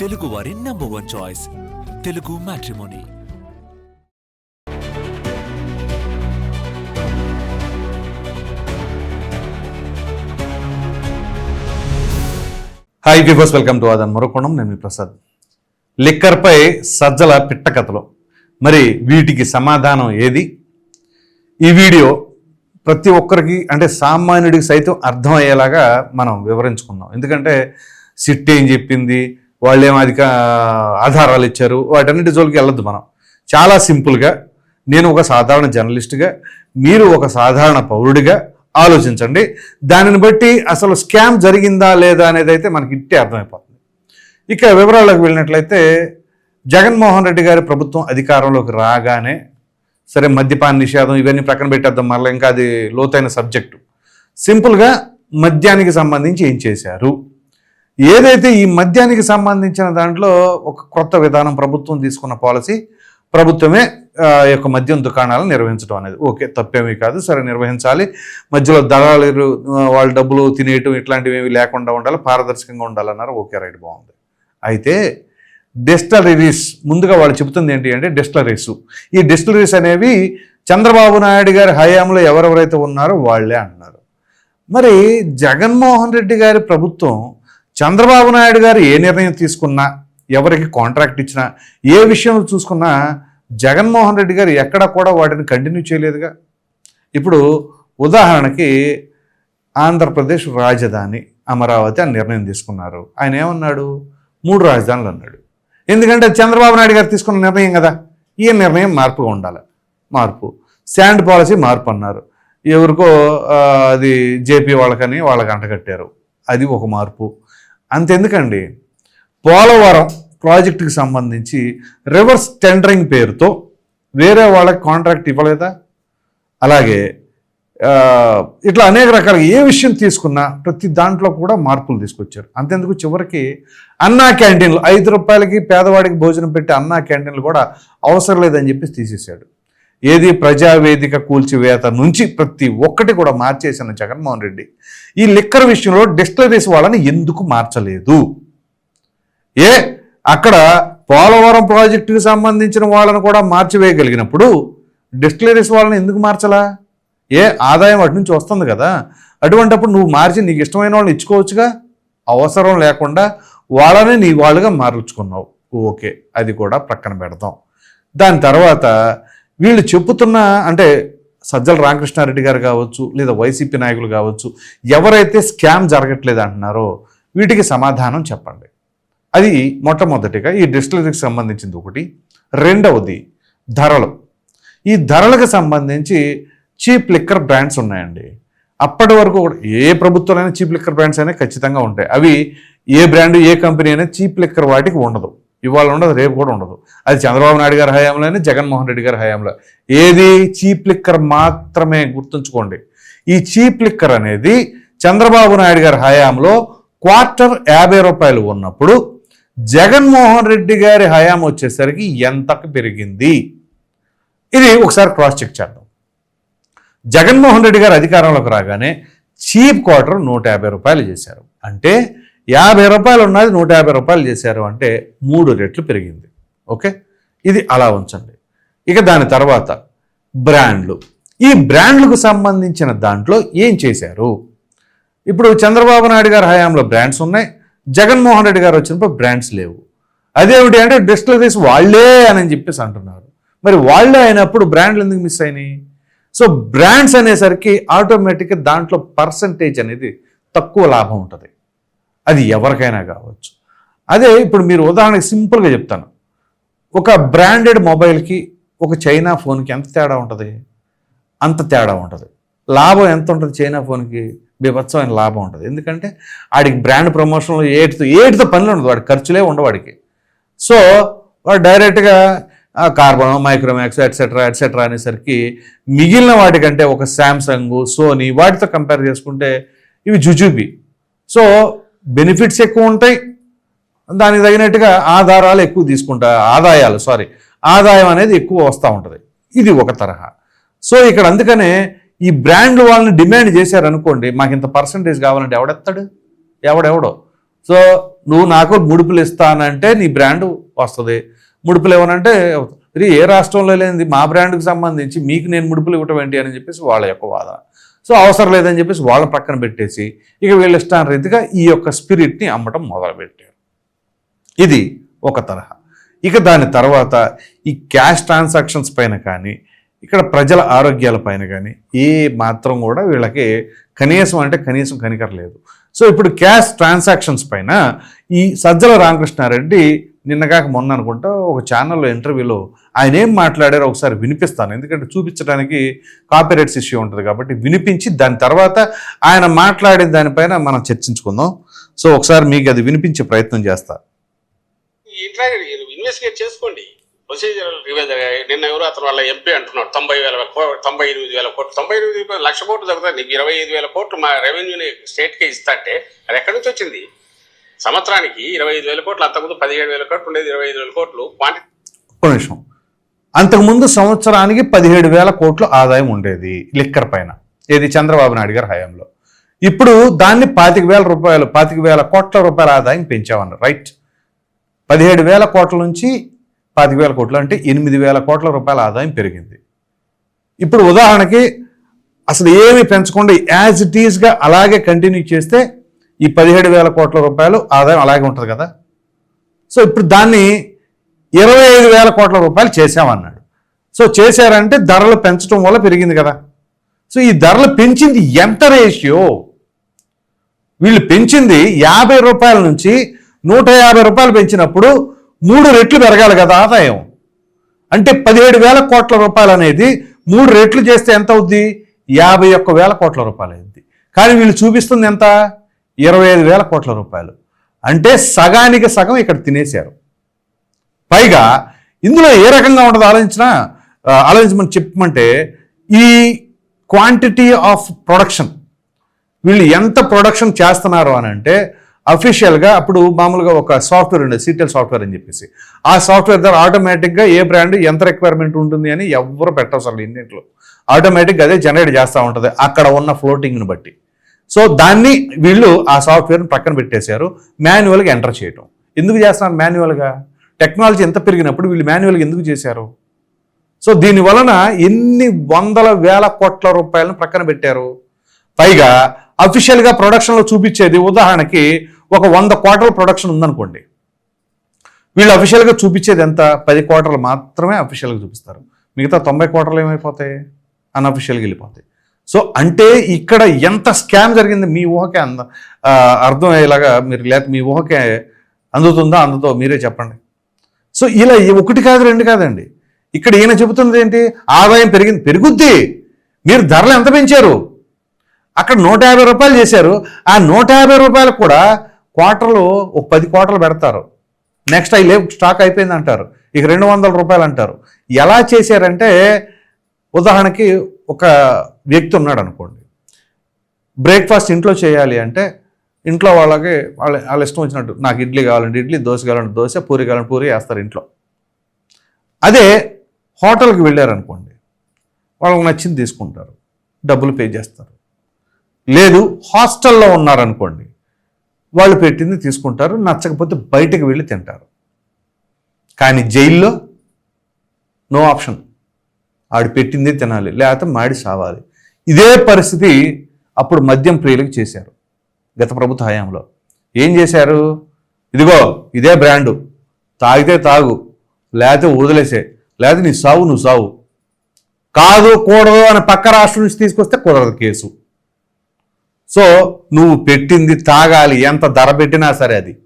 తెలుగు వారి number one choice Telugu matrimony hi viewers welcome to Aadhan మరొకొండం నేను మీ ప్రసాద్. లిక్కర్పై సజ్జల పిట్ట కథలు. మరి వీటికి సమాధానం ఏది? ఈ వీడియో ప్రతి ఒక్కరికి అంటే సామాన్యుడికి సైతం అర్థమయ్యేలాగా మనం వివరించుకుందాం. ఎందుకంటే సిట్ ఏం చెప్పింది? వాళ్ళు ఏం అధిక ఆధారాలు ఇచ్చారు. వాటన్నిటి జోలికి వెళ్ళొద్దు మనం. చాలా సింపుల్గా నేను ఒక సాధారణ జర్నలిస్ట్గా మీరు ఒక సాధారణ పౌరుడిగా ఆలోచించండి. దానిని బట్టి అసలు స్కామ్ జరిగిందా లేదా అనేది అయితే మనకి ఇట్టే అర్థమైపోతుంది. ఇక వివరాల్లోకి వెళ్ళినట్లయితే జగన్మోహన్ రెడ్డి గారి ప్రభుత్వం అధికారంలోకి రాగానే సరే మద్యపాన నిషేధం ఇవన్నీ ప్రక్కన పెట్టేద్దాం మళ్ళీ ఇంకా అది లోతైన సబ్జెక్టు. సింపుల్గా మద్యానికి సంబంధించి ఏం చేశారు? ఏదైతే ఈ మద్యానికి సంబంధించిన దాంట్లో ఒక కొత్త విధానం ప్రభుత్వం తీసుకున్న పాలసీ ప్రభుత్వమే యొక్క మద్యం దుకాణాలను నిర్వహించడం అనేది. ఓకే తప్పేమీ కాదు. సరే నిర్వహించాలి. మధ్యలో దళాలు వాళ్ళ డబ్బులు తినేయటం ఇట్లాంటివి ఏమి లేకుండా ఉండాలి పారదర్శకంగా ఉండాలన్నారు. ఓకే రైట్ బాగుంది. అయితే డిస్టలరీస్ ముందుగా వాళ్ళు చెబుతుంది ఏంటి అంటే డిస్టలరీస్. ఈ డిస్టలరీస్ అనేవి చంద్రబాబు నాయుడు గారి హయాంలో ఎవరెవరైతే ఉన్నారో వాళ్ళే అంటున్నారు మరి జగన్మోహన్ రెడ్డి గారి ప్రభుత్వం చంద్రబాబు నాయుడు గారు ఏ నిర్ణయం తీసుకున్నా ఎవరికి కాంట్రాక్ట్ ఇచ్చినా ఏ విషయం చూసుకున్నా జగన్మోహన్ రెడ్డి గారు ఎక్కడ కూడా వాటిని కంటిన్యూ చేయలేదుగా. ఇప్పుడు ఉదాహరణకి ఆంధ్రప్రదేశ్ రాజధాని అమరావతి అని నిర్ణయం తీసుకున్నారు. ఆయన ఏమన్నాడు? మూడు రాజధానులు అన్నాడు. ఎందుకంటే చంద్రబాబు నాయుడు గారు తీసుకున్న నిర్ణయం కదా. ఈ నిర్ణయం మార్పుగా ఉండాలి. మార్పు. శాండ్ పాలసీ మార్పు అన్నారు. ఎవరికో అది జేపీ వాళ్ళకని వాళ్ళకి అంటగట్టారు అది ఒక మార్పు. అంతెందుకండి? పోలవరం ప్రాజెక్టుకి సంబంధించి రివర్స్ టెండరింగ్ పేరుతో వేరే వాళ్ళకి కాంట్రాక్ట్ ఇవ్వలేదా? అలాగే ఇట్లా అనేక రకాల ఏ విషయం తీసుకున్నా ప్రతి దాంట్లో కూడా మార్పులు తీసుకొచ్చారు. అంతెందుకు చివరికి అన్నా క్యాంటీన్లు ఐదు రూపాయలకి పేదవాడికి భోజనం పెట్టే అన్నా క్యాంటీన్లు కూడా అవసరం లేదని చెప్పి తీసేశాడు. ఏది ప్రజావేదిక కూల్చివేత నుంచి ప్రతి ఒక్కటి కూడా మార్చేసిన జగన్మోహన్ రెడ్డి. ఈ లిక్కర్ విషయంలో డిస్టలరీస్ వాళ్ళని ఎందుకు మార్చలేదు? ఏ అక్కడ పోలవరం ప్రాజెక్టుకి సంబంధించిన వాళ్ళని కూడా మార్చివేయగలిగినప్పుడు డిస్టిలరీస్ వాళ్ళని ఎందుకు మార్చలా? ఏ ఆదాయం అటు నుంచి వస్తుంది కదా. అటువంటప్పుడు నువ్వు మార్చి నీకు ఇష్టమైన వాళ్ళని ఇచ్చుకోవచ్చుగా? అవసరం లేకుండా వాళ్ళని నీ వాళ్ళుగా మార్చుకున్నావు. ఓకే అది కూడా ప్రక్కన పెడతాం దాని తర్వాత వీళ్ళు చెప్పుతున్న అంటే సజ్జల రామకృష్ణారెడ్డి గారు కావచ్చు లేదా వైసీపీ నాయకులు కావచ్చు ఎవరైతే స్కామ్ జరగట్లేదు అంటున్నారో వీటికి సమాధానం చెప్పండి. అది మొట్టమొదటిగా ఈ డిస్టిలరీకి సంబంధించింది ఒకటి. రెండవది ధరలు. ఈ ధరలకు సంబంధించి చీప్ లిక్కర్ బ్రాండ్స్ ఉన్నాయండి. అప్పటి వరకు కూడా ఏ ప్రభుత్వాలైనా చీప్ లిక్కర్ బ్రాండ్స్ అయినా ఖచ్చితంగా ఉంటాయి. అవి ఏ బ్రాండ్ ఏ కంపెనీ అయినా చీప్ లిక్కర్ వాటికి ఉండదు. ఇవాళ ఉండదు రేపు కూడా ఉండదు. అది చంద్రబాబు నాయుడు గారి హయాంలోనే జగన్మోహన్ రెడ్డి గారి హయాంలో. ఏది చీప్ లిక్కర్ మాత్రమే గుర్తుంచుకోండి. ఈ చీప్ లిక్కర్ అనేది చంద్రబాబు నాయుడు గారి హయాంలో క్వార్టర్ యాభై రూపాయలు ఉన్నప్పుడు జగన్మోహన్ రెడ్డి గారి హయాం వచ్చేసరికి ఎంతకు పెరిగింది? ఇది ఒకసారి క్రాస్ చెక్ చేద్దాం. జగన్మోహన్ రెడ్డి గారు అధికారంలోకి రాగానే చీప్ క్వార్టర్ నూట యాభై రూపాయలు చేశారు. అంటే యాభై రూపాయలు ఉన్నది నూట యాభై రూపాయలు చేశారు అంటే మూడు రెట్లు పెరిగింది. ఓకే? ఇది అలా ఉంచండి. ఇక దాని తర్వాత బ్రాండ్లు. ఈ బ్రాండ్లకు సంబంధించిన దాంట్లో ఏం చేశారు? ఇప్పుడు చంద్రబాబు నాయుడు గారి హయాంలో బ్రాండ్స్ ఉన్నాయి. జగన్మోహన్ రెడ్డి గారు వచ్చినప్పుడు బ్రాండ్స్ లేవు. అదేమిటి అంటే డిస్టిలరీస్ వాళ్ళే అని చెప్పేసి అంటున్నారు. మరి వాళ్ళే అయినప్పుడు బ్రాండ్లు ఎందుకు మిస్ అయినాయి? సో బ్రాండ్స్ అనేసరికి ఆటోమేటిక్గా దాంట్లో పర్సంటేజ్ అనేది తక్కువ లాభం ఉంటుంది. అది ఎవరికైనా కావచ్చు. అదే ఇప్పుడు మీరు ఉదాహరణకి సింపుల్గా చెప్తాను. ఒక బ్రాండెడ్ మొబైల్కి ఒక చైనా ఫోన్కి ఎంత తేడా ఉంటుంది? అంత తేడా ఉంటుంది. లాభం ఎంత ఉంటుంది చైనా ఫోన్కి? బీభత్సమైన లాభం ఉంటుంది. ఎందుకంటే ఆడికి బ్రాండ్ ప్రమోషన్లో ఏటితో ఏటితో పనులు ఉండదు. వాడి ఖర్చులే ఉండవు వాడికి సో వాడు డైరెక్ట్గా కార్బన్ మైక్రోమాక్స్ ఎట్సెట్రా ఎట్సెట్రా అనేసరికి మిగిలిన వాటికంటే ఒక శాంసంగ్ సోనీ వాటితో కంపేర్ చేసుకుంటే ఇవి జుజుబి. సో బెనిఫిట్స్ ఎక్కువ ఉంటాయి. దానికి తగినట్టుగా ఆధారాలు ఎక్కువ తీసుకుంటా ఆదాయాలు సారీ ఆదాయం అనేది ఎక్కువ వస్తూ ఉంటుంది. ఇది ఒక తరహా. సో ఇక్కడ అందుకనే ఈ బ్రాండ్ వాళ్ళని డిమాండ్ చేశారనుకోండి మాకు ఇంత పర్సంటేజ్ కావాలంటే ఎవడెత్తాడు ఎవడెవడో. సో నువ్వు నాకు ముడుపులు ఇస్తానంటే నీ బ్రాండ్ వస్తుంది. ముడుపులు ఇవ్వనంటే ఇది ఏ రాష్ట్రంలో లేనిది మా బ్రాండ్కి సంబంధించి మీకు నేను ముడుపులు ఇవ్వటం ఏంటి? అని చెప్పేసి వాళ్ళ యొక్క వాదన సో అవసరం లేదని చెప్పేసి వాళ్ళ పక్కన పెట్టేసి ఇక వీళ్ళ ఇష్టాన రీతిగా ఈ యొక్క స్పిరిట్ని అమ్మటం మొదలుపెట్టారు. ఇది ఒక తరహా. ఇక దాని తర్వాత ఈ క్యాష్ ట్రాన్సాక్షన్స్ పైన కానీ ఇక్కడ ప్రజల ఆరోగ్యాల పైన కానీ ఏ మాత్రం కూడా వీళ్ళకి కనీసం అంటే కనీసం కనికరలేదు. సో ఇప్పుడు క్యాష్ ట్రాన్సాక్షన్స్ పైన ఈ సజ్జల రామకృష్ణారెడ్డి నిన్నగాక మొన్న అనుకుంటా ఒక ఛానల్లో ఇంటర్వ్యూలో ఆయన ఏం మాట్లాడారో ఒకసారి వినిపిస్తాను. ఎందుకంటే చూపించడానికి కాపీరైట్స్ ఇష్యూ ఉంటుంది కాబట్టి వినిపించి దాని తర్వాత ఆయన మాట్లాడిన దానిపైన మనం చర్చించుకుందాం. సో ఒకసారి మీకు అది వినిపించే ప్రయత్నం చేస్తా. ఇన్వెస్టిగేట్ చేసుకోండి. నిన్న ఎవరు అతను వాళ్ళ ఎంపీ అంటున్నాడు తొంభై వేల తొంభై ఎనిమిది వేల కోట్లు. తొంభై ఎనిమిది లక్ష కోట్లు జరుగుతుంది నీకు ఇరవై ఐదు వేల కోట్లు మా రెవెన్యూని స్టేట్కే ఇస్తా అంటే అది ఎక్కడి నుంచి వచ్చింది? సంవత్సరానికి ఇరవై ఐదు వేల కోట్లు అంతకుముందు పదిహేడు వేల కోట్లు ఉండేది ఇరవై ఐదు వేల కోట్లు. క్వాంటిటీ ఒక్క నిమిషం. అంతకుముందు సంవత్సరానికి పదిహేడు వేల కోట్ల ఆదాయం ఉండేది లిక్కర్ పైన. ఏది? చంద్రబాబు నాయుడు గారి హయాంలో. ఇప్పుడు దాన్ని పాతిక వేల రూపాయలు పాతిక వేల కోట్ల రూపాయల ఆదాయం పెంచామన్నారు. రైట్. పదిహేడు వేల కోట్ల నుంచి పాతిక వేల కోట్లు అంటే ఎనిమిది వేల కోట్ల రూపాయల ఆదాయం పెరిగింది. ఇప్పుడు ఉదాహరణకి అసలు ఏమి పెంచకుండా యాజ్ ఇట్ ఈస్గా అలాగే కంటిన్యూ చేస్తే ఈ పదిహేడు వేల కోట్ల రూపాయలు ఆదాయం అలాగే ఉంటుంది కదా. సో ఇప్పుడు దాన్ని ఇరవై ఐదు వేల కోట్ల రూపాయలు చేశామన్నాడు. సో చేశారంటే ధరలు పెంచడం వల్ల పెరిగింది కదా. సో ఈ ధరలు పెంచింది ఎంత రేషియో? వీళ్ళు పెంచింది యాభై రూపాయల నుంచి నూట యాభై రూపాయలు పెంచినప్పుడు మూడు రెట్లు పెరగాలి కదా ఆదాయం. అంటే పదిహేడు వేల కోట్ల రూపాయలు అనేది మూడు రెట్లు చేస్తే ఎంత అవుద్ది? యాభై ఒక్క వేల కోట్ల రూపాయలు అయింది. కానీ వీళ్ళు చూపిస్తుంది ఎంత? ఇరవై ఐదు వేల కోట్ల రూపాయలు. అంటే సగానికి సగం ఇక్కడ తినేశారు. పైగా ఇందులో ఏ రకంగా ఉండదు ఆలోచించినా ఆలోచించమని చెప్పమంటే ఈ క్వాంటిటీ ఆఫ్ ప్రొడక్షన్ వీళ్ళు ఎంత ప్రొడక్షన్ చేస్తున్నారు అని అంటే అఫీషియల్గా అప్పుడు మామూలుగా ఒక సాఫ్ట్వేర్ ఉండేది సీటెల్ సాఫ్ట్వేర్ అని చెప్పేసి. ఆ సాఫ్ట్వేర్ ద్వారా ఆటోమేటిక్గా ఏ బ్రాండ్ ఎంత రిక్వైర్మెంట్ ఉంటుంది అని ఎవరు పెట్టవసరం ఇన్నింటిలో ఆటోమేటిక్గా అదే జనరేట్ చేస్తూ ఉంటుంది అక్కడ ఉన్న ఫ్లోటింగ్ని బట్టి. సో దాన్ని వీళ్ళు ఆ సాఫ్ట్వేర్ని పక్కన పెట్టేశారు మాన్యువల్గా ఎంటర్ చేయటం. ఎందుకు చేస్తున్నారు మాన్యువల్గా టెక్నాలజీ ఎంత పెరిగినప్పుడు వీళ్ళు మాన్యువల్గా ఎందుకు చేశారు? సో దీని వలన ఎన్ని వందల వేల కోట్ల రూపాయలను ప్రక్కన పెట్టారు. పైగా అఫీషియల్గా ప్రొడక్షన్లో చూపించేది ఉదాహరణకి ఒక వంద కోట్ల ప్రొడక్షన్ ఉందనుకోండి. వీళ్ళు అఫీషియల్గా చూపించేది ఎంత? పది కోటలు మాత్రమే అఫీషియల్గా చూపిస్తారు. మిగతా తొంభై కోటలు ఏమైపోతాయి? అన్అఫీషియల్గా వెళ్ళిపోతాయి. సో అంటే ఇక్కడ ఎంత స్కామ్ జరిగింది మీ ఊహకే అంద అర్థం అయ్యేలాగా మీరు లేక మీ ఊహకే అందుతుందా? అందుతో మీరే చెప్పండి. సో ఇలా ఈ ఒకటి కాదు రెండు కాదండి. ఇక్కడ ఈయన చెబుతున్నది ఏంటి? ఆదాయం పెరిగింది పెరుగుద్ది. మీరు ధరలు ఎంత పెంచారు? అక్కడ నూట యాభై రూపాయలు చేశారు. ఆ నూట యాభై రూపాయలకు కూడా క్వార్టర్లు ఒక పది క్వార్టర్లు పెడతారు. నెక్స్ట్ అవి లేవు స్టాక్ అయిపోయింది అంటారు. ఇక రెండు వందల రూపాయలు అంటారు. ఎలా చేశారంటే ఉదాహరణకి ఒక వ్యక్తి ఉన్నాడు అనుకోండి బ్రేక్ఫాస్ట్ ఇంట్లో చేయాలి అంటే ఇంట్లో వాళ్ళకి వాళ్ళ వాళ్ళ ఇష్టం వచ్చినట్టు నాకు ఇడ్లీ కావాలంటే ఇడ్లీ దోశ కావాలంటే దోశ పూరి కావాలంటే పూరి వేస్తారు ఇంట్లో. అదే హోటల్కి వెళ్ళారనుకోండి వాళ్ళకి నచ్చింది తీసుకుంటారు డబ్బులు పే చేస్తారు. లేదు హాస్టల్లో ఉన్నారనుకోండి వాళ్ళు పెట్టింది తీసుకుంటారు నచ్చకపోతే బయటకు వెళ్ళి తింటారు. కానీ జైల్లో నో ఆప్షన్. ఆడు పెట్టిందే తినాలి లేకపోతే మాడి సావాలి. ఇదే పరిస్థితి అప్పుడు మద్యం ప్రియులకు చేశారు. గత ప్రభుత్వ హయాంలో. ఏం చేశారు? ఇదిగో ఇదే బ్రాండు. తాగితే తాగు లేకపోతే వదిలేసే. లేకపోతే నీ సావు నువ్వు సావు. కాదు కూడదు అని పక్క రాష్ట్రం నుంచి తీసుకొస్తే కుదరదు కేసు. సో నువ్వు పెట్టింది తాగాలి. ఎంత ధర పెట్టినా సరే అది.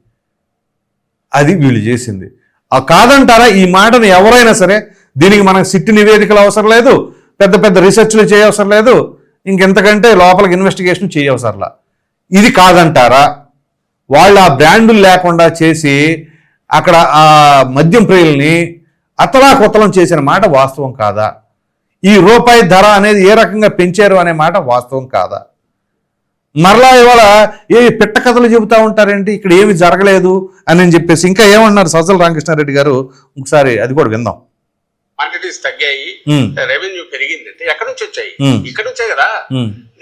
అది వీళ్ళు చేసింది. ఆ కాదంటారా ఈ మాటను ఎవరైనా సరే దీనికి మనకు సిట్టి నివేదికలు అవసరం లేదు పెద్ద పెద్ద రీసెర్చ్లు చేయవసరం లేదు ఇంకెంతకంటే లోపలికి ఇన్వెస్టిగేషన్ చేయవసరంలా. ఇది కాదంటారా? వాళ్ళు ఆ బ్రాండులు లేకుండా చేసి అక్కడ ఆ మద్యం ప్రియుల్ని అతలాకుతలం చేసిన మాట వాస్తవం కాదా? ఈ రూపాయి ధర అనేది ఏ రకంగా పెంచారు అనే మాట వాస్తవం కాదా? మరలా ఇవాళ ఏ పిట్ట కథలు చెబుతా ఉంటారేంటి? ఇక్కడ ఏమి జరగలేదు అని అని చెప్పేసి ఇంకా ఏమన్నారు సజ్జల రామకృష్ణారెడ్డి గారు? ఒకసారి అది కూడా విందాం. క్వాంటిటీస్ తగ్గాయి రెవెన్యూ పెరిగింది. అంటే ఎక్కడి నుంచి వచ్చాయి. ఇక్కడ నుంచే కదా?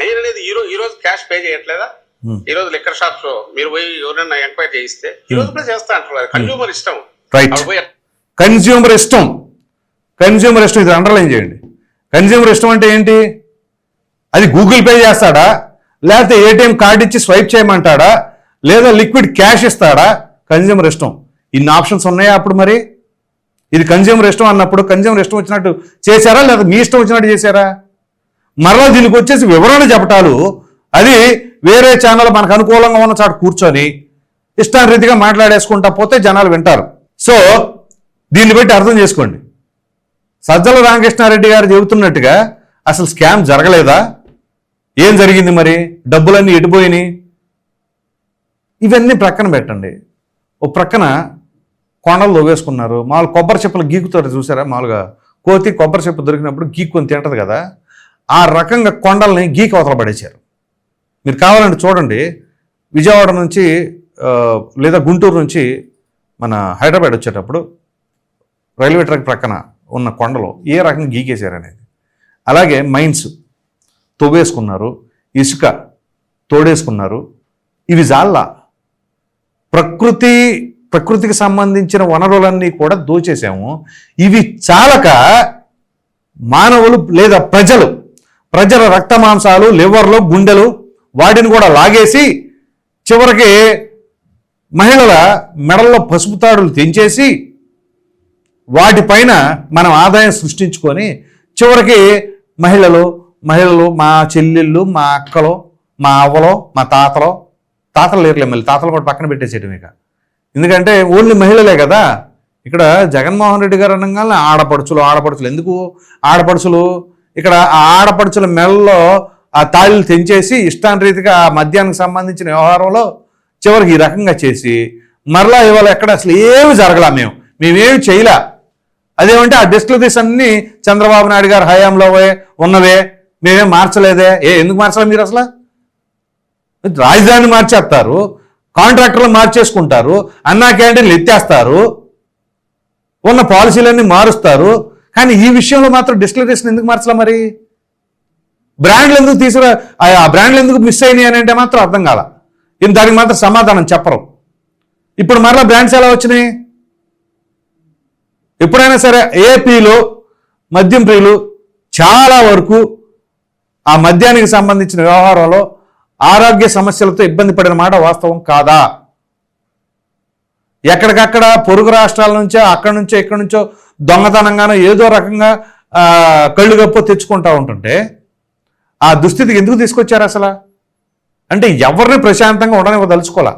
నేను అనేది ఈ రోజు ఈ రోజు క్యాష్ పే చేయట్లేదా. ఈ రోజు లిక్కర్ షాప్స్లో మీరు పోయి ఎవరైనా ఎంక్వైరీ చేయిస్తే ఈ రోజు కూడా చేస్తా అంటారు అది కన్జ్యూమర్ ఇష్టం. రైట్ కన్జ్యూమర్ ఇష్టం. కన్జ్యూమర్ ఇష్టం ఇది అండర్లైన్ చేయండి. కన్జ్యూమర్ ఇష్టం అంటే ఏంటి? అది గూగుల్ పే చేస్తాడా? లేకపోతే ఏటీఎం కార్డు ఇచ్చి స్వైప్ చేయమంటాడా? లేదా లిక్విడ్ క్యాష్ ఇస్తాడా? కన్జ్యూమర్ ఇష్టం. ఇన్ని ఆప్షన్స్ ఉన్నాయా అప్పుడు మరి? ఇది కన్జ్యూమర్ ఇష్టం అన్నప్పుడు కన్జ్యూమర్ ఇష్టం వచ్చినట్టు చేశారా? లేదా మీ ఇష్టం వచ్చినట్టు చేశారా? మరలా దీనికి వచ్చేసి వివరణ చెప్పటాలు. అది వేరే ఛానల్ మనకు అనుకూలంగా ఉన్న చాటు కూర్చొని ఇష్టారీతిగా మాట్లాడేసుకుంటా పోతే జనాలు వింటారు. సో దీన్ని బట్టి అర్థం చేసుకోండి. సజ్జల రామకృష్ణారెడ్డి గారు చెబుతున్నట్టుగా అసలు స్కామ్ జరగలేదా? ఏం జరిగింది మరి? డబ్బులన్నీ ఎడిపోయినాయి ఇవన్నీ ప్రక్కన పెట్టండి. ఓ ప్రక్కన కొండలు దొవేసుకున్నారు మామూలు కొబ్బరి చెప్పులు గీకుతారు చూసారా? మామూలుగా కోతి కొబ్బరి చెప్పు దొరికినప్పుడు గీక్కొని తింటది కదా. ఆ రకంగా కొండల్ని గీకి అవతల పడేశారు. మీరు కావాలంటే చూడండి విజయవాడ నుంచి లేదా గుంటూరు నుంచి మన హైదరాబాద్ వచ్చేటప్పుడు రైల్వే ట్రాక్ ప్రక్కన ఉన్న కొండలు ఏ రకంగా గీకేశారు అనేది అలాగే మైన్స్ తవ్వేసుకున్నారు ఇసుక తోడేసుకున్నారు ఇవి జాల్లా. ప్రకృతి ప్రకృతికి సంబంధించిన వనరులన్నీ కూడా దోచేసాము ఇవి చాలక మానవులు లేదా ప్రజలు ప్రజల రక్త మాంసాలు లివర్లు గుండెలు వాటిని కూడా లాగేసి చివరికి మహిళల మెడల్లో పసుపు తాడులు తెంచేసి వాటిపైన మనం ఆదాయం సృష్టించుకొని చివరికి మహిళలు మహిళలు మా చెల్లెళ్ళు మా అక్కలో మా అవ్వలో మా తాతలో తాతలు లేరులే మళ్ళీ తాతలు కూడా పక్కన పెట్టేసేయటం ఇక. ఎందుకంటే ఓన్లీ మహిళలే కదా. ఇక్కడ జగన్మోహన్ రెడ్డి గారు అనగానే ఆడపడుచులు ఆడపడుచులు. ఎందుకు ఆడపడుచులు? ఇక్కడ ఆ ఆడపడుచుల మెడలో ఆ తాళిలు తెంచేసి ఇష్టానరీతిగా ఆ మద్యానికి సంబంధించిన వ్యవహారంలో చివరికి ఈ రకంగా చేసి మరలా ఇవాళ ఎక్కడ అసలు ఏమి జరగలా మేము. మేమేమి చేయలా. అదేమంటే ఆ డిస్క్లరీస్ అన్ని చంద్రబాబు నాయుడు గారు హయాంలో ఉన్నవే. మేమేం మార్చలేదే. ఏ ఎందుకు మార్చలే మీరు అసలు? రాజధాని మార్చేస్తారు. కాంట్రాక్టర్లు మార్చేసుకుంటారు. అన్నా క్యాంటీన్లు ఎత్తేస్తారు. ఉన్న పాలసీలన్నీ మారుస్తారు. కానీ ఈ విషయంలో మాత్రం డిస్క్లరేషన్ ఎందుకు మార్చలే మరి? బ్రాండ్లు ఎందుకు తీసుకురా? ఆ- బ్రాండ్లు ఎందుకు మిస్ అయినాయి అని అంటే మాత్రం అర్థం కాల. ఇది దానికి మాత్రం సమాధానం చెప్పరు. ఇప్పుడు మరలా బ్రాండ్స్ ఎలా వచ్చినాయి? ఎప్పుడైనా సరే ఏపీలో మద్యం ప్రియులు చాలా వరకు ఆ మద్యానికి సంబంధించిన వ్యవహారంలో ఆరోగ్య సమస్యలతో ఇబ్బంది పడిన మాట వాస్తవం కాదా? ఎక్కడికక్కడ పొరుగు రాష్ట్రాల నుంచో అక్కడి నుంచో ఇక్కడి నుంచో దొంగతనంగానో ఏదో రకంగా కళ్ళు గప్పో తెచ్చుకుంటా ఉంటుంటే ఆ దుస్థితికి ఎందుకు తీసుకొచ్చారు అసలు? అంటే ఎవరిని ప్రశాంతంగా ఉండని తలుచుకోవాలా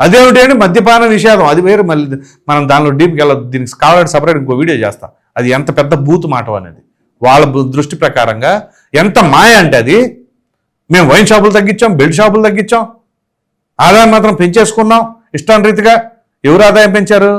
అదేమిటి అంటే మద్యపాన నిషేధం. అది వేరు మళ్ళీ మనం దానిలో డీప్కి వెళ్ళదు దీనికి కావాలంటే సపరేట్ ఇంకో వీడియో చేస్తా. అది ఎంత పెద్ద బూత్ మాట అనేది. వాళ్ళ దృష్టి ప్రకారంగా ఎంత మాయ అంటే అది. మేము వైన్ షాపులు తగ్గించాం బెల్ట్ షాపులు తగ్గించాం. ఆదాయం మాత్రం పెంచేసుకున్నాం. ఇష్టానురీతిగా ఎవరు ఆదాయం పెంచారు?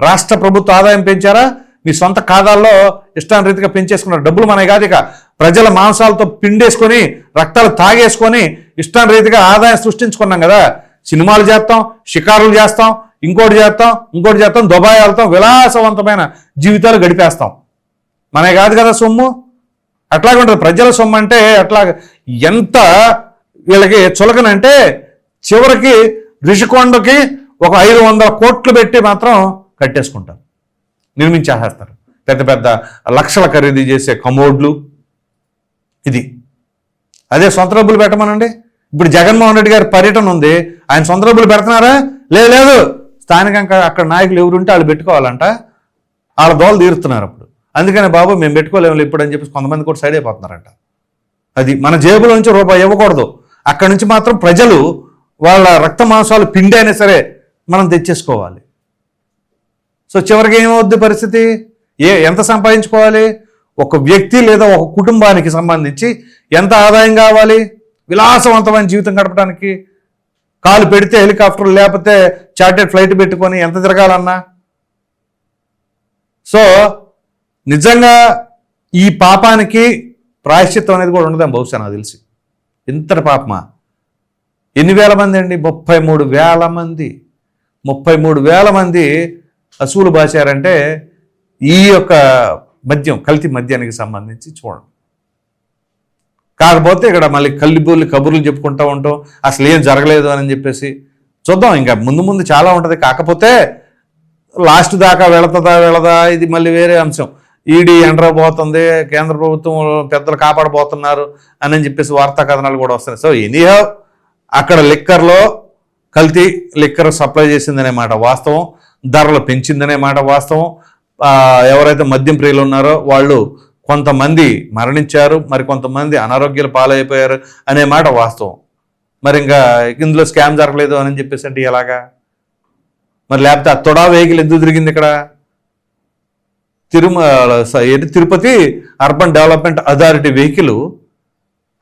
రాష్ట్ర ప్రభుత్వ ఆదాయం పెంచారా? మీ సొంత ఖాతాల్లో ఇష్టానురీతిగా పెంచేసుకున్నారు. డబ్బులు మనకి కాదు ఇక. ప్రజల మాంసాలతో పిండేసుకొని రక్తాలు తాగేసుకొని ఇష్టానురీతిగా ఆదాయం సృష్టించుకున్నాం కదా. సినిమాలు చేస్తాం షికారులు చేస్తాం ఇంకోటి చేస్తాం ఇంకోటి చేస్తాం దుబాయ్ వెళ్తాం విలాసవంతమైన జీవితాలు గడిపేస్తాం. మనే కాదు కదా సొమ్ము? అట్లాగే ఉంటుంది ప్రజల సొమ్ము అంటే అట్లా ఎంత వీళ్ళకి చులకనంటే చివరికి రిషికొండకి ఒక ఐదు వందల కోట్లు పెట్టి మాత్రం కట్టేసుకుంటారు. నిర్మించేస్తారు. పెద్ద పెద్ద లక్షల ఖరీదు చేసే కమోడ్లు. ఇది. అదే సొంత డబ్బులు పెట్టమనండి. ఇప్పుడు జగన్మోహన్ రెడ్డి గారి పర్యటన ఉంది. ఆయన సొంత డబ్బులు పెడుతున్నారా? లేదు లేదు. స్థానికంగా అక్కడ నాయకులు ఎవరుంటే వాళ్ళు పెట్టుకోవాలంట. వాళ్ళ దోలు తీరుతున్నారు అప్పుడు. అందుకని బాబు మేము పెట్టుకోలేము ఇప్పుడు అని చెప్పి కొంతమంది కూడా సైడ్ అయిపోతున్నారంట. అది మన జేబుల నుంచి రూపాయి ఇవ్వకూడదు. అక్కడి నుంచి మాత్రం ప్రజలు వాళ్ళ రక్త మాంసాలు పిండి అయినా సరే మనం తెచ్చేసుకోవాలి. సో చివరికి ఏమవుద్ది పరిస్థితి? ఏ ఎంత సంపాదించుకోవాలి? ఒక వ్యక్తి లేదా ఒక కుటుంబానికి సంబంధించి ఎంత ఆదాయం కావాలి? విలాసవంతమైన జీవితం గడపడానికి కాలు పెడితే హెలికాప్టర్ లేకపోతే చార్టెడ్ ఫ్లైట్ పెట్టుకొని ఎంత తిరగాలన్నా? సో నిజంగా ఈ పాపానికి ప్రాయశ్చిత్తం అనేది కూడా ఉండదని బహుశా నాకు తెలిసి. ఇంతటి పాపమా? ఎన్ని వేల మంది అండి? ముప్పై మూడు వేల మంది. ముప్పై మూడు వేల మంది అసూలు బాశారంటే ఈ యొక్క మద్యం కల్తీ మద్యానికి సంబంధించి చూడండి కాకపోతే ఇక్కడ మళ్ళీ కల్లిబుల్లి కబుర్లు చెప్పుకుంటూ ఉంటాం అసలు ఏం జరగలేదు అని చెప్పేసి చూద్దాం. ఇంకా ముందు ముందు చాలా ఉంటుంది. కాకపోతే లాస్ట్ దాకా వెళుతుందా వెళదా ఇది మళ్ళీ వేరే అంశం. ఈడీ ఎండరబోతుంది కేంద్ర ప్రభుత్వం పెద్దలు కాపాడబోతున్నారు అని చెప్పేసి వార్తా కథనాలు కూడా వస్తున్నాయి. సో ఎనీహో అక్కడ లిక్కర్లో కల్తీ లిక్కర్ సప్లై చేసిందనే మాట వాస్తవం. ధరలు పెంచిందనే మాట వాస్తవం. ఎవరైతే మద్యం ప్రియులు ఉన్నారో వాళ్ళు కొంతమంది మరణించారు మరి కొంతమంది అనారోగ్యాలు పాలైపోయారు అనే మాట వాస్తవం. మరి ఇంకా ఇందులో స్కామ్ జరగలేదు అని చెప్పేసి అంటే ఎలాగా? మరి లేకపోతే ఆ తొడా వెహికల్ ఎందుకు తిరిగింది ఇక్కడ? తిరుమల ఏంటి? Tirupati urban development authority vehicle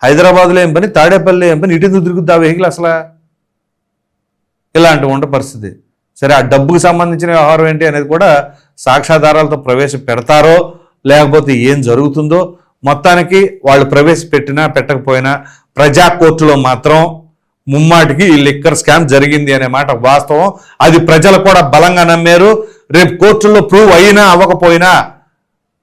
హైదరాబాద్లో ఏం పని తాడేపల్లి ఏం పని ఇటు తిరుగుద్ది ఆ వెహికల్ అసలు? ఇలాంటివి ఉండే పరిస్థితి. సరే ఆ డబ్బుకు సంబంధించిన వ్యవహారం ఏంటి అనేది కూడా సాక్ష్యాధారాలతో ప్రవేశపెడతారో లేకపోతే ఏం జరుగుతుందో మొత్తానికి వాళ్ళు ప్రవేశపెట్టినా పెట్టకపోయినా ప్రజా కోర్టులో మాత్రం ముమ్మాటికి ఈ లిక్కర్ స్కామ్ జరిగింది అనే మాట వాస్తవం. అది ప్రజలు కూడా బలంగా నమ్మారు. రేపు కోర్టుల్లో ప్రూవ్ అయినా అవ్వకపోయినా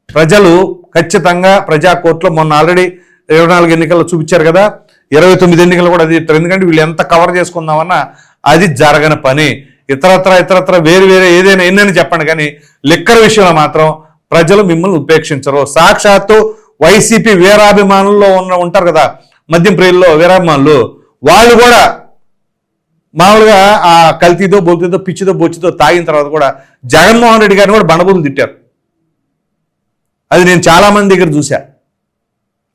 ప్రజలు ఖచ్చితంగా ప్రజా కోర్టులో మొన్న ఆల్రెడీ ఇరవై నాలుగు ఎన్నికల్లో చూపించారు కదా ఇరవై తొమ్మిది ఎన్నికలు కూడా అది ఎందుకంటే వీళ్ళు ఎంత కవర్ చేసుకుందామన్నా అది జరగని పని. ఇతరత్ర ఇతరత్ర వేరు వేరే ఏదైనా ఎన్నని చెప్పండి కానీ లిక్కర్ విషయంలో మాత్రం ప్రజలు మిమ్మల్ని ఉపేక్షించరు. సాక్షాత్తు వైసీపీ వీరాభిమానుల్లో ఉన్న ఉంటారు కదా మద్యం ప్రియుల్లో వీరాభిమానులు వాళ్ళు కూడా మామూలుగా ఆ కల్తీతో బొత్తితో పిచ్చితో బొచ్చితో తాగిన తర్వాత కూడా జగన్మోహన్ రెడ్డి గారిని కూడా బండబూతులు తిట్టారు. అది నేను చాలామంది దగ్గర చూశా.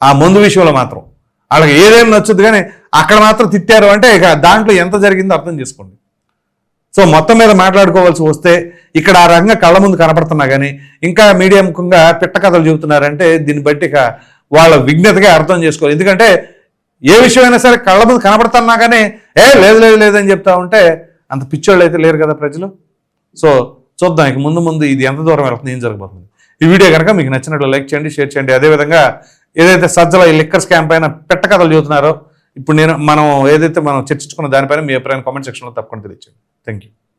ఆ మందు విషయంలో మాత్రం. వాళ్ళకి ఏదైనా నచ్చుద్ది కానీ అక్కడ మాత్రం తిట్టారు అంటే ఇక దాంట్లో ఎంత జరిగిందో అర్థం చేసుకోండి. సో మొత్తం మీద మాట్లాడుకోవాల్సి వస్తే ఇక్కడ ఆ రకంగా కళ్ళ ముందు కనపడుతున్నా కానీ ఇంకా మీడియా ముఖంగా పిట్ట కథలు చెబుతున్నారంటే దీన్ని బట్టి ఇక వాళ్ళ విజ్ఞతగా అర్థం చేసుకోవాలి. ఎందుకంటే ఏ విషయమైనా సరే కళ్ళ ముందు కనపడుతున్నా కానీ ఏ లేదు లేదు లేదని చెప్తా ఉంటే అంత పిచ్చోళ్ళు అయితే లేరు కదా ప్రజలు. సో చూద్దాం ఇక ముందు ముందు ఇది ఎంత దూరం వెళ్తుంది ఏం జరగబోతుంది. ఈ వీడియో కనుక మీకు నచ్చినట్లు లైక్ చేయండి షేర్ చేయండి. అదేవిధంగా ఏదైతే సజ్జల ఈ లిక్కర్ స్కామ్ పైన పెట్ట కథలు చెబుతున్నారో ఇప్పుడు నేను మనం ఏదైతే మనం చర్చించుకున్న దానిపైన మీ అభిప్రాయం కామెంట్ సెక్షన్లో తప్పకుండా తెలియచేయండి. Thank you